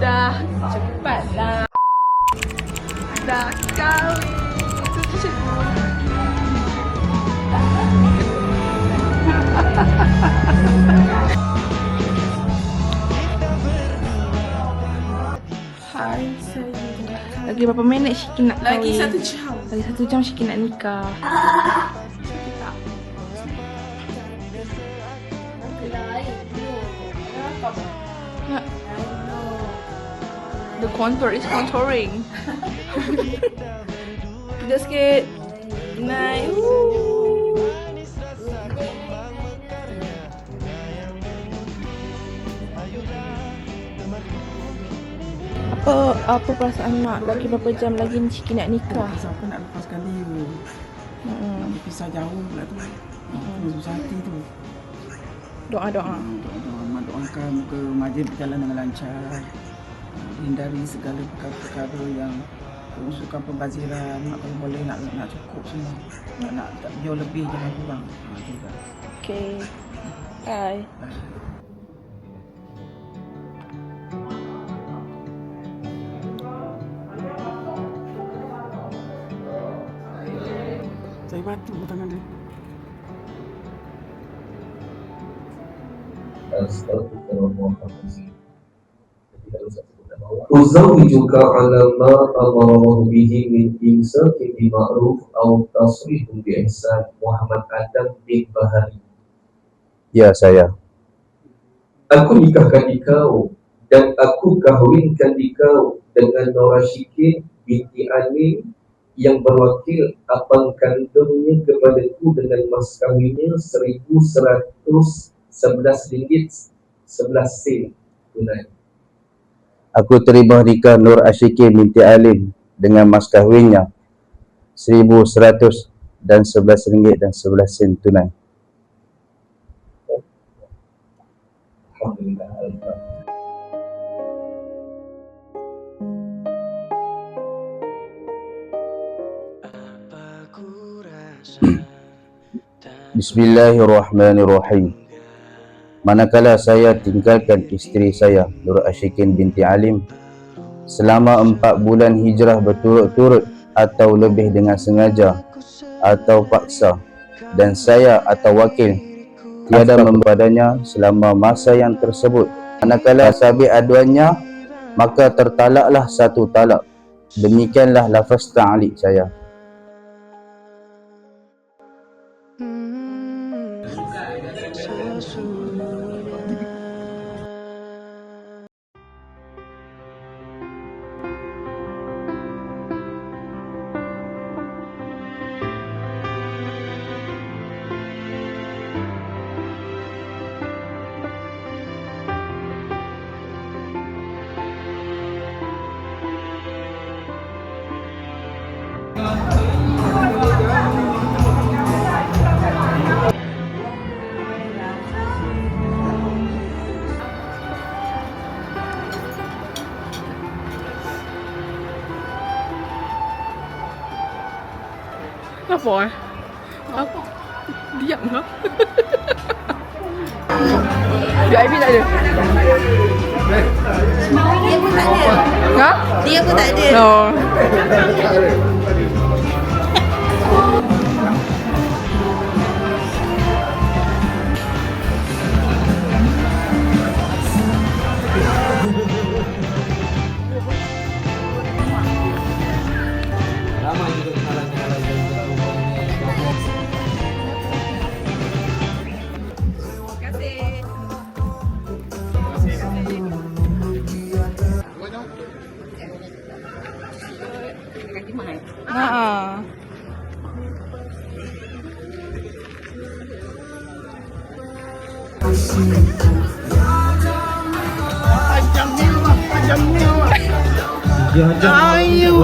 Dah, cepatlah. Dah kahwin. Hai saya. Lagi berapa minit Syiki nak kahwin? Lagi satu jam. Lagi satu jam Syiki nak nikah. Contour is contouring. Tidak sikit. Nice. Woo. Apa apa perasaan mak lagi berapa jam lagi ni Ciki nak nikah? Siapa nak lepaskan dia? Hmm. Nak pisah jauh pula tu. Itu susah hati tu. Doa doa. Doa mak doakan muka majlis berjalan dengan lancar. Hindari segala perkara-perkara yang kerusukan pembaziran. Mak kalau boleh nak nak cukup semua. Nak nak tak jauh lebih jangan kurang. Ha, juga. Okay. Bye. Saya batu tangan dia. Uzawi juga ma amarahu bihi min insa ki bi ma'ruf Aw taswihu bi ihsan. Muhammad Adam bin Bahari. Ya saya. Aku nikahkan dikau Dan aku kahwinkan dikau Dengan Nora Syikir binti Ali Yang berwakil Abang kandungnya kepada ku Dengan mas kahwinnya Seribu seratus Sebelas ringgit Sebelas sen Tunai. Aku terima nikah Nur Asyikin binti Alim dengan mas kahwinnya 1100 dan 11 ringgit dan 11 sen tunai. Alhamdulillah. Bismillahirrahmanirrahim. Manakala saya tinggalkan isteri saya Nur Asyikin binti Alim selama empat bulan hijrah berturut-turut atau lebih dengan sengaja atau paksa dan saya atau wakil tiada mempadanya selama masa yang tersebut. Manakala sabit aduannya maka tertalaklah satu talak. Demikianlah lafaz ta'liq saya Apa eh? Apa? Diam ke? VIP tak ada? Dia pun tak ada. Ha? Dia pun tak ada. No. അയ്യോ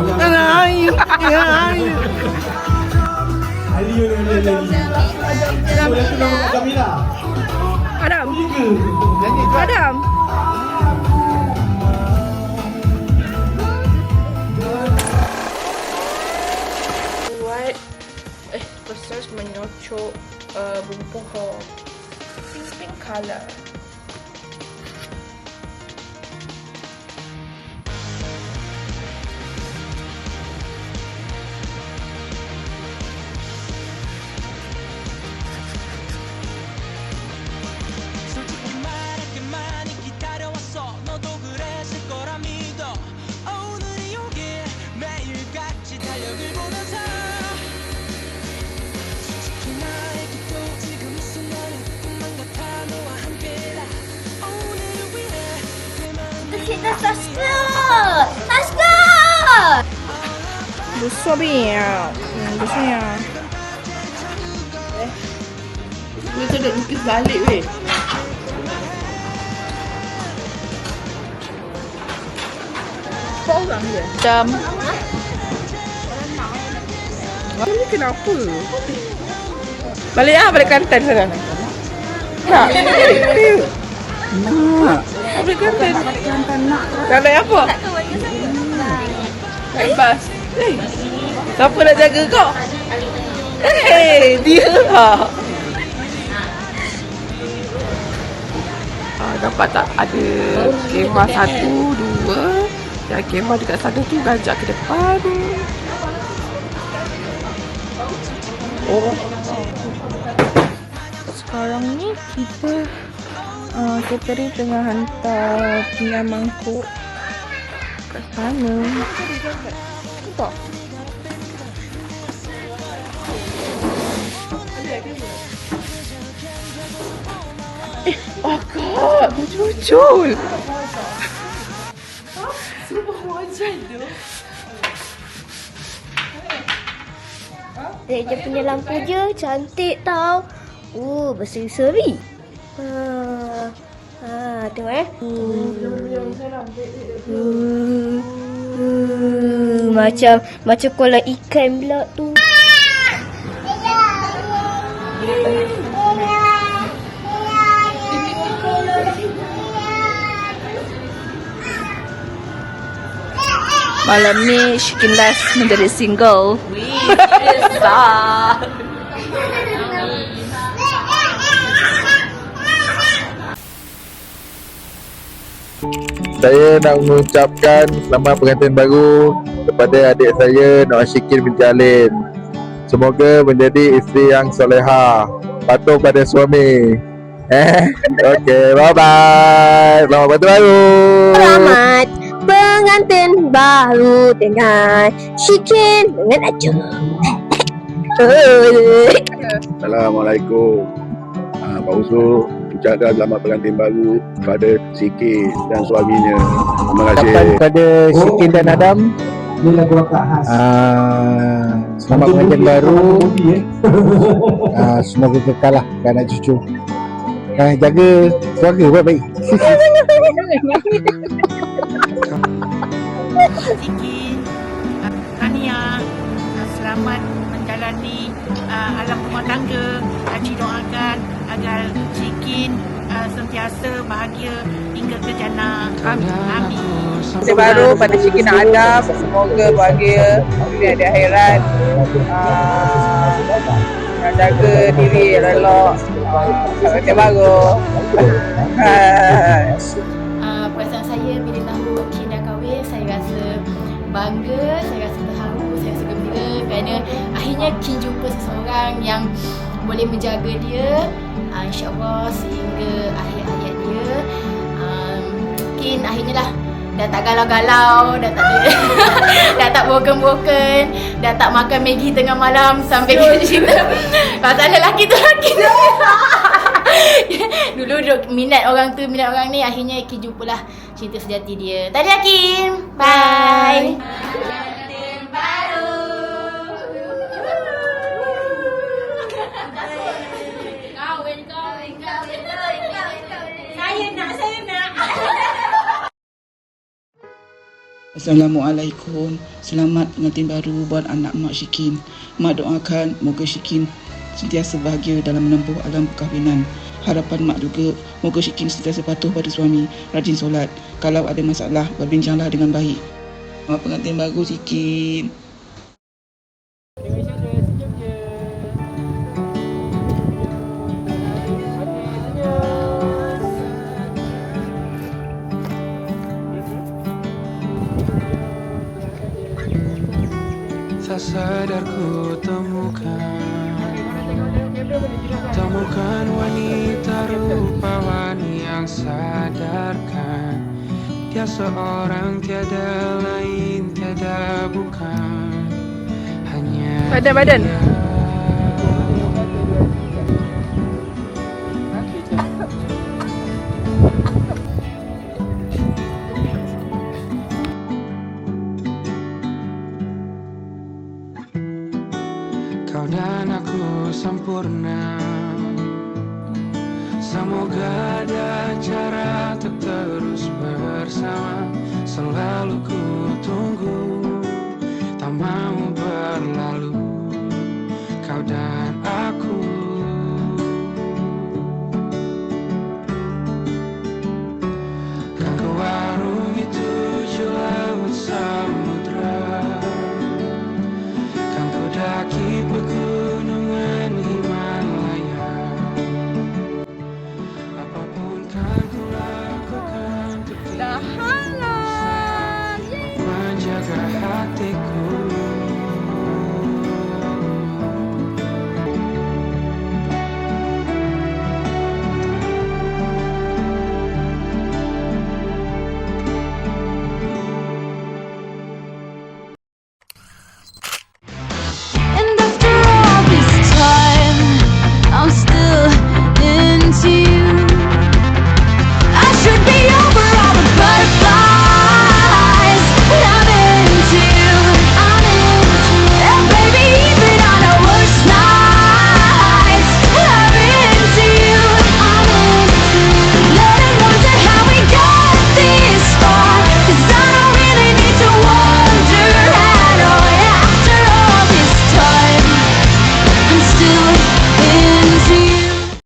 അയ്യോ അയ്യോ Aliyo na you. Adam! Adam! What? Eh, basta manocho, uh, eh, bumpo ko. Pink-pink color. Kita subscribe. Subscribe. Besar biar. Hmm, besar ya. Kita nak lukis balik weh. Macam Ini kenapa? Balik ah, balik Kelantan sana. Tak. Nak. Kelantan. Kelantan nak. Kau naik apa? Naik bas. Siapa nak jaga kau? Eh, dia lah. Ah, dapat tak ada kemah satu, dua. Yang kemah dekat sana tu gajak ke depan. Oh. Sekarang ni kita uh, catering tengah hantar pinggan mangkuk kat sana. Nampak? Eh, akak! Muncul-muncul! Dia je punya lampu je cantik tau. Oh, berseri-seri. Ha. Ha, tengok eh. Hmm. Hmm, macam macam kolam ikan pula tu. Malam ni Shikin Last menjadi single. Saya nak mengucapkan selamat pengantin baru kepada adik saya Nur Ashikin binti Alim. Semoga menjadi isteri yang soleha, patuh pada suami. Eh, okey, bye bye. Selamat pengantin baru. Selamat pengantin baru dengan Shikin dengan Aja. Assalamualaikum. Ah, Pak Usu ucapkan selamat pengantin baru kepada Siki dan suaminya. Terima kasih. ucapan kepada Syikin dan Adam Ni lagu akak khas. uh, selamat pengantin baru uh, semoga kekal lah anak cucu uh, jaga keluarga baik-baik Siki, Tania, selamat menjalani uh, alam rumah tangga. Haji doakan agar Sikin uh, sentiasa bahagia hingga ke jannah. Amin. Amin. Baru pada dan Adam Semoga bahagia Dunia di akhirat uh, jaga diri elok uh, Kita baru uh, perasaan saya bila tahu Kin dah kahwin saya rasa bangga, saya rasa terharu, saya rasa gembira kerana akhirnya Kin jumpa seseorang yang boleh menjaga dia uh, insyaAllah sehingga akhir hayat dia um, Kin akhirnya lah dah tak galau-galau, dah tak dah tak broken-broken, dah tak makan Maggi tengah malam sampai cerita. Pasal lelaki tu lelaki tu. Dulu duk minat orang tu, minat orang ni Akhirnya Kim jumpalah cerita sejati dia. Tahniah Kim. Bye Assalamualaikum. Selamat pengantin baru buat anak Mak Syikin. Mak doakan moga Syikin sentiasa bahagia dalam menempuh alam perkahwinan. Harapan mak juga moga Syikin sentiasa patuh pada suami, rajin solat. Kalau ada masalah, berbincanglah dengan baik. Selamat pengantin baru Syikin. seorang tiada lain tiada bukan hanya badan badan. Kau dan aku sempurna. Semoga ada cara tetap terus bersama selalu ku tunggu. Tak mau berlalu.